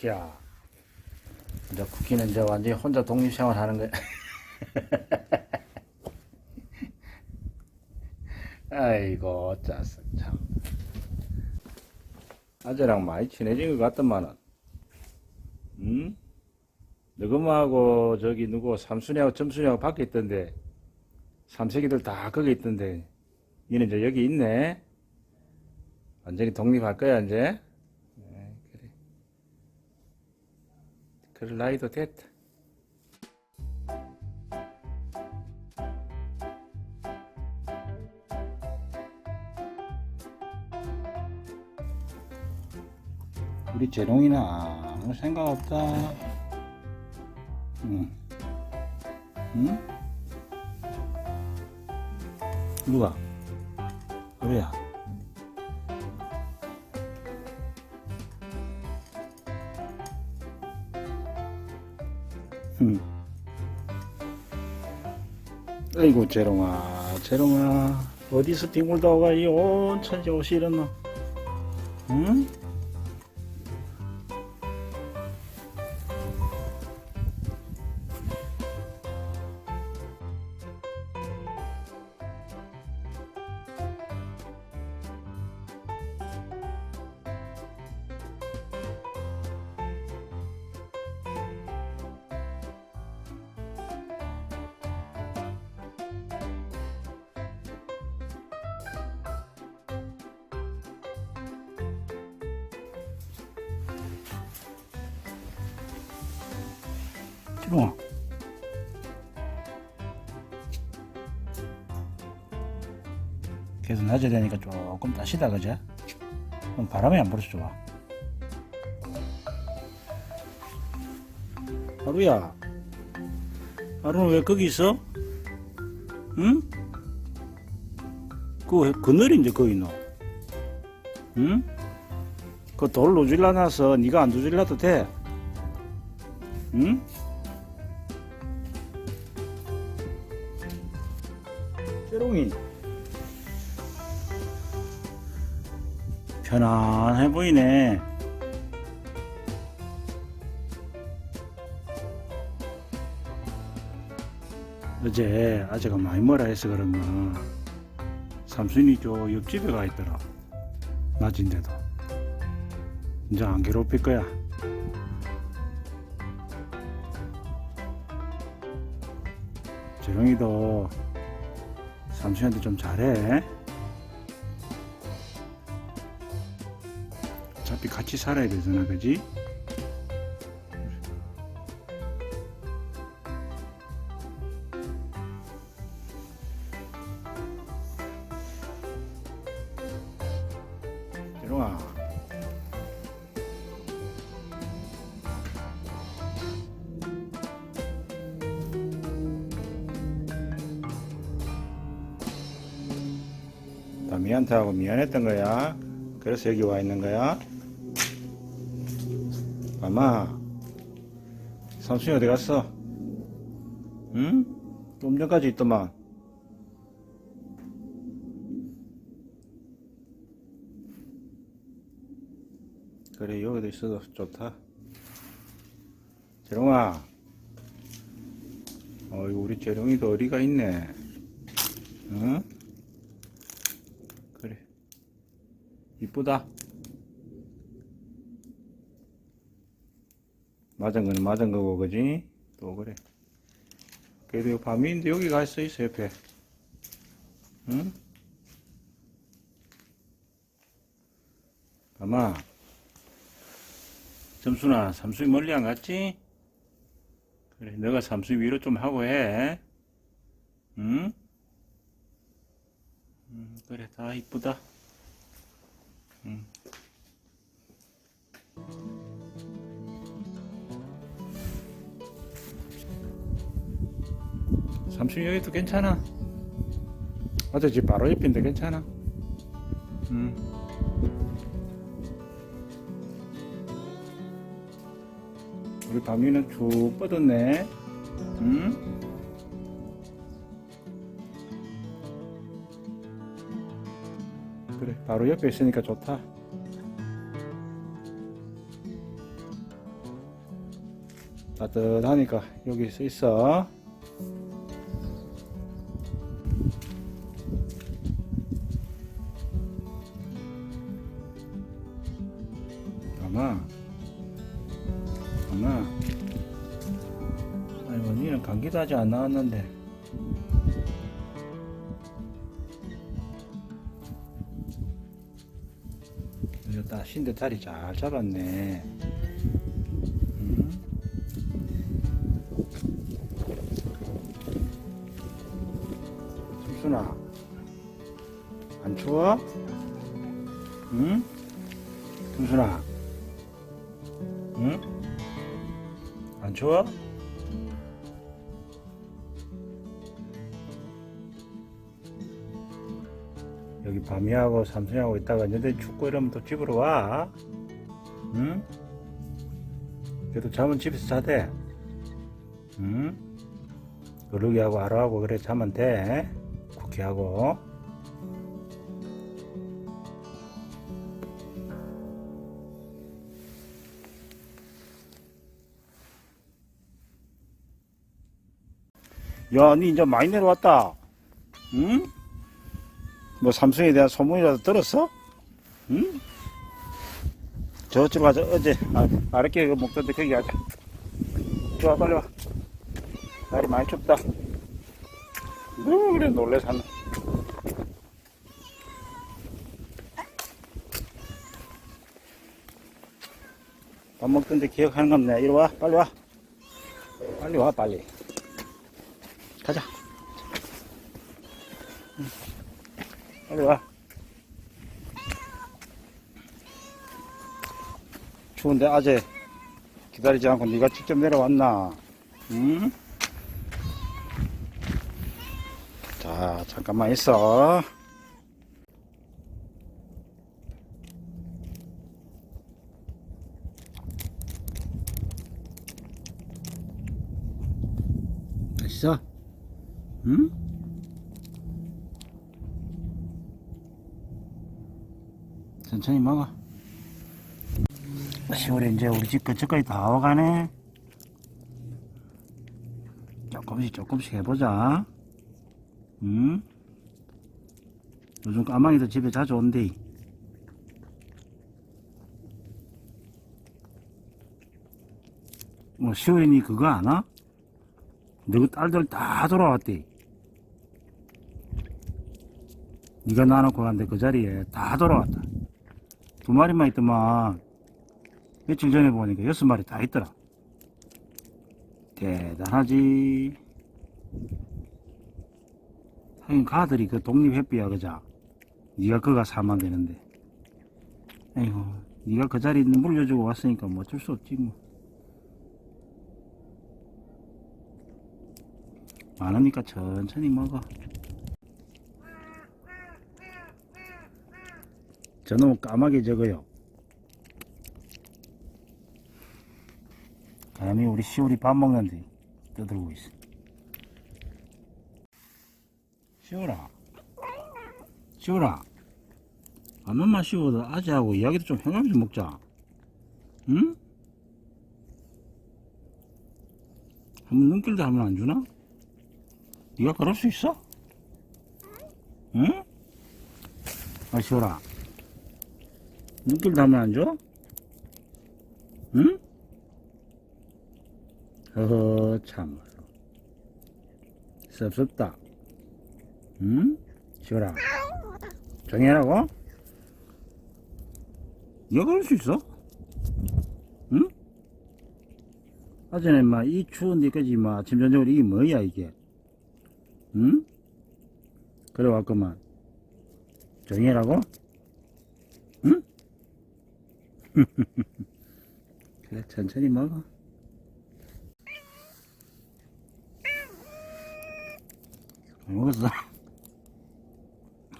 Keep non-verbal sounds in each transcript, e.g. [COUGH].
쿠키야. 이제 쿠키는 이제 완전히 혼자 독립생활 하는 거야. [LAUGHS] 아이고, 짜서 참. 아재랑 많이 친해진 것 같더만은. 응? 너그마하고 저기 누구 삼순이하고 점순이하고 밖에 있던데 삼색이들 다 거기 있던데 얘는 이제 여기 있네 완전히 독립할 거야 이제 네, 그래 그럴 나이도 됐다 우리 재롱이나 아무 생각 없다 응. 응? 누가? 그래야. 응. 아이고, 재롱아, 재롱아. 어디서 뒹굴다 오가 이 온 천지 옷이 이렇노? 응? 재롱아. 계속 낮에 되니까 조금 따시다 그제? 그럼 바람이 안 불어서 좋아. 하루야. 하루는 왜 거기 있어? 응? 그, 그늘인데 거기 너. 응? 그돌 노질라 놔서 네가 안 노질라도 돼. 응? 뾰롱이 편안해 보이네. 어제 아재가 많이 뭐라 해서 그러면 삼순이 저 옆집에 가 있더라. 낮인데도. 이제 안 괴롭힐 거야. 재롱이도 삼순이한테 좀 잘해. 어차피 같이 살아야 되잖아, 그지? 재롱아. 미한테 하고 미안했던 거야. 그래서 여기 와 있는 거야. 아마 삼순이 어디 갔어? 응? 좀 전까지 있더만. 그래 여기도 있어도 좋다. 재롱아. 어이 우리 재롱이도 어리가 있네. 응? 그래 이쁘다 맞은 거는 맞은 거고 그지 또 그래 그래도 밤인데 여기 가 있어 있어 옆에 응? 아마 점순아 삼순이 멀리 안 갔지? 그래 너가 삼순이 위로 좀 하고 해 응? 음, 그래 다 이쁘다 음. 삼촌 여기도 괜찮아 어제 집 바로 옆인데 괜찮아 음. 우리 밤이는 쭉 뻗었네 음? 그래 바로 옆에 있으니까 좋다 따뜻하니까 여기 서 있어. 아마, 아마, 아이고, 니는 감기도 아직 안 나왔는데. 신데 자리 잘 잡았네. 음. 순순아, 안 추워? 응? 순순아, 응? 안 추워? 여기 밤이하고 삼순이하고 있다가 너네 죽고 이러면 또 집으로 와. 응? 그래도 잠은 집에서 자대. 응? 그러기하고 하루하고 그래 자면 돼. 쿠키하고. 야, 니 이제 많이 내려왔다. 응? 뭐 삼성에 대한 소문이라도 들었어? 응? 저쪽으로 가자. 어제 아, 아랫게 그 먹던데 거기 가자. 좋아 빨리 와. 날이 많이 춥다. 어, 그래 놀래 사는. 밥 먹던데 기억하는 거 없네. 이리 와 빨리 와. 빨리 와 빨리. 가자. 빨리 와. 추운데 아재 기다리지 않고 네가 직접 내려왔나? 응? 자, 잠깐만 있어. 있어? 응? 천천히 먹어. 10월에 이제 우리 집 근처까지 다 와가네. 조금씩 조금씩 해보자. 응? 요즘 까망이도 집에 자주 온대. 뭐, 10월이니 그거 아나? 너그 딸들 다 돌아왔대. 네가 놔놓고 간데 그 자리에 다 돌아왔다. 두 마리만 있더만 며칠 전에 보니까 여섯 마리 다 있더라. 대단하지. 하긴 가들이 그 독립햇비야 그자. 네가 그가 사면 되는데. 아이고, 네가 그 자리 물려주고 왔으니까 뭐 어쩔 수 없지 뭐. 많으니까 천천히 먹어. 저놈 까마귀 저거요. 감히 우리 시울이 밥 먹는데 떠들고 있어. 시울아. 시울아. 밥만만 씌워도 아재하고 이야기도 좀 해가면서 먹자. 응? 한번 눈길도 하면 안 주나? 네가 그럴 수 있어? 응? 아, 시울아. 눈길도 하면 안 줘? 응? 허허, 참말로. 섭섭다. 응? 시원아. 정해라고? 네가 그럴 수 있어? 응? 아전에 막 이 추운 데까지 막 아침 저녁으로 이게 뭐야 이게? 응? 그래 왔구만. 정해라고? 응? [LAUGHS] 그래 천천히 먹어. 잘 먹었어.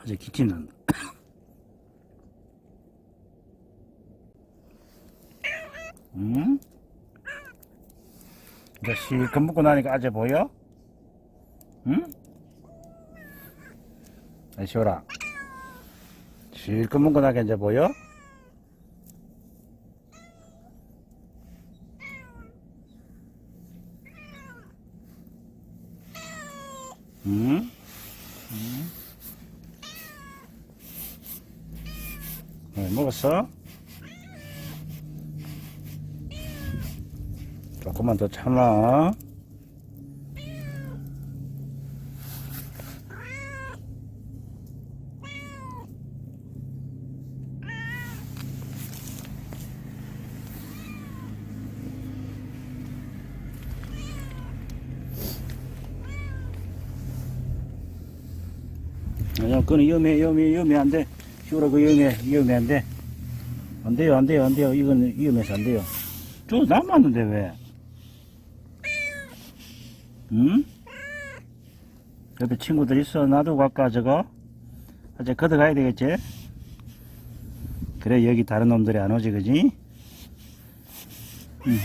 아직 기침 난다. [COUGHS] 응? 이제 실컷 먹고 나니까 아재 보여? 응? 아, 시오라. 실컷 먹고 나니까 이제 보여? 응? 응? 네, 먹었어? 조금만 더 참아. 아니야, 그건 위험해, 위험해, 위험해, 안 돼. 휴라, 그 위험해, 위험해, 안 돼요, 안 돼요, 안 돼요. 이건 위험해서 안 돼요. 저 남았는데, 왜? 응? 옆에 친구들 있어. 놔두고 갈까, 저거? 이제 걷어가야 되겠지? 그래, 여기 다른 놈들이 안 오지, 그지? 응.